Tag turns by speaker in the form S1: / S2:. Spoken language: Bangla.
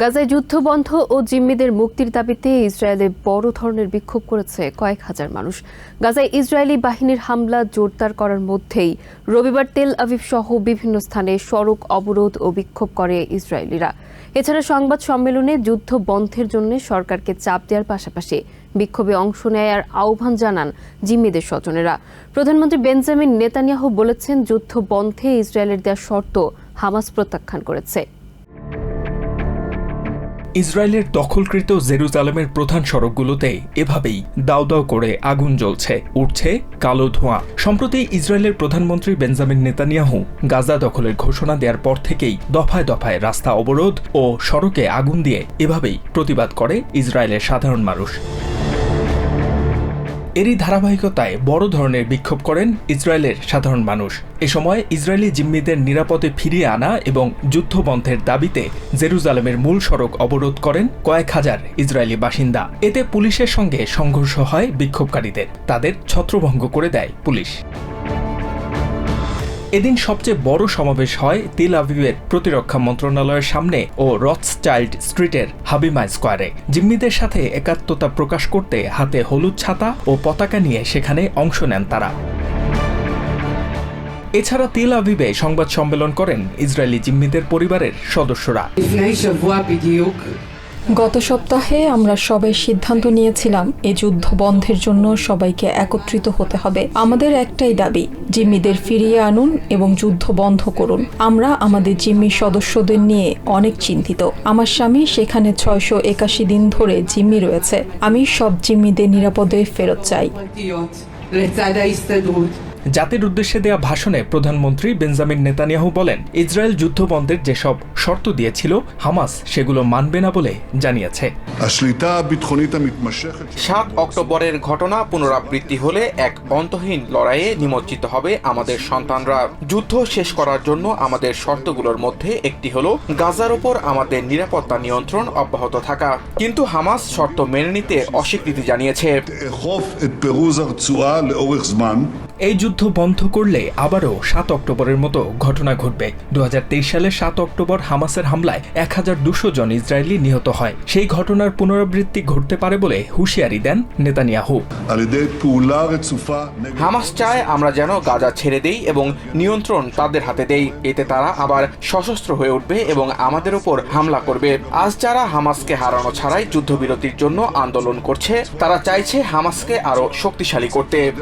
S1: গাজায় যুদ্ধবন্ধ ও জিম্মিদের মুক্তির দাবিতে ইসরায়েলে বড় ধরনের বিক্ষোভ করেছে কয়েক হাজার মানুষ। গাজায় ইসরায়েলি বাহিনীর হামলা জোরদার করার মধ্যেই রবিবার তেল আভিভ সহ বিভিন্ন স্থানে সড়ক অবরোধ ও বিক্ষোভ করে ইসরায়েলিরা। এছাড়া সংবাদ সম্মেলনে যুদ্ধ বন্ধের জন্য সরকারকে চাপ দেওয়ার পাশাপাশি বিক্ষোভে অংশ নেয়ার আহ্বান জানান জিম্মিদের স্বজনেরা। প্রধানমন্ত্রী বেঞ্জামিন নেতানিয়াহু বলেছেন, যুদ্ধ বন্ধে ইসরায়েলের দেওয়া শর্ত হামাস প্রত্যাখ্যান করেছে।
S2: ইসরায়েলের দখলকৃত জেরুজালেমের প্রধান সড়কগুলোতে এভাবেই দাও দাও করে আগুন জ্বলছে উঠছে কালো ধোঁয়া। সম্প্রতি ইসরায়েলের প্রধানমন্ত্রী বেঞ্জামিন নেতানিয়াহু গাজা দখলের ঘোষণা দেওয়ার পর থেকেই দফায় দফায় রাস্তা অবরোধ ও সড়কে আগুন দিয়ে এভাবেই প্রতিবাদ করে ইসরায়েলের সাধারণ মানুষ। এরই ধারাবাহিকতায় বড় ধরনের বিক্ষোভ করেন ইসরায়েলের সাধারণ মানুষ। এ সময় ইসরায়েলি জিম্মিদের নিরাপদে ফিরিয়ে আনা এবং যুদ্ধবন্ধের দাবিতে জেরুজালেমের মূল সড়ক অবরোধ করেন কয়েক হাজার ইসরায়েলি বাসিন্দা। এতে পুলিশের সঙ্গে সংঘর্ষ হয় বিক্ষোভকারীদের। তাদের ছত্রভঙ্গ করে দেয় পুলিশ। এদিন সবচেয়ে বড় সমাবেশ হয় তেল আবিবের প্রতিরক্ষা মন্ত্রণালয়ের সামনে ও রথস্টাইল্ড স্ট্রিটের হাবিমা স্কোয়ারে। জিম্মিদের সাথে একাত্মতা প্রকাশ করতে হাতে হলুদ ছাতা ও পতাকা নিয়ে সেখানে অংশ নেন তারা। এছাড়া তেল আবিবে সংবাদ সম্মেলন করেন ইসরায়েলি জিম্মিদের পরিবারের সদস্যরা।
S3: গত সপ্তাহে আমরা সবাই সিদ্ধান্ত নিয়েছিলাম এ যুদ্ধ বন্ধের জন্য সবাইকে একত্রিত হতে হবে। আমাদের একটাই দাবি, জিম্মিদের ফিরিয়ে আনুন এবং যুদ্ধ বন্ধ করুন। আমরা আমাদের জিম্মি সদস্যদের নিয়ে অনেক চিন্তিত। আমার স্বামী সেখানে ছয়শো একাশি দিন ধরে জিম্মি রয়েছে। আমি সব জিম্মিদের নিরাপদে ফেরত চাই।
S2: জাতির উদ্দেশ্যে দেয়া ভাষণে প্রধানমন্ত্রী বেঞ্জামিন নেতানিয়াহু বলেন ইসরায়েল যুদ্ধবন্ধের যেসব শর্ত দিয়েছিল হামাস সেগুলো মানবে না বলে জানিয়েছে।
S4: সাত অক্টোবরের ঘটনা পুনরাবৃত্তি হলে এক অন্তহীন লড়াইয়ে নিমজ্জিত হবে আমাদের সন্তানরা। যুদ্ধ শেষ করার জন্য আমাদের শর্তগুলোর মধ্যে একটি হলো গাজার ওপর আমাদের নিরাপত্তা নিয়ন্ত্রণ অব্যাহত থাকা। কিন্তু হামাস শর্ত মেনে নিতে অস্বীকৃতি জানিয়েছে।
S2: এই যুদ্ধ বন্ধ করলে আবারও সাত অক্টোবরের মতো ঘটনা ঘটবে। দু হাজার তেইশ সালে সাত অক্টোবর হামাসের হামলায় এক হাজার দুশো জন ইসরায়েলি নিহত হয়। সেই ঘটনার পুনরাবৃত্তি ঘটতে পারে বলে হুঁশিয়ারি দেন নেতানিয়াহু।
S4: হামাস চায় আমরা যেন গাজা ছেড়ে দেই এবং নিয়ন্ত্রণ তাদের হাতে দেই। এতে তারা আবার সশস্ত্র হয়ে উঠবে এবং আমাদের ওপর হামলা করবে। আজ যারা হামাসকে হারানো ছাড়াই যুদ্ধবিরতির জন্য আন্দোলন করছে তারা চাইছে হামাসকে আরও শক্তিশালী করতে।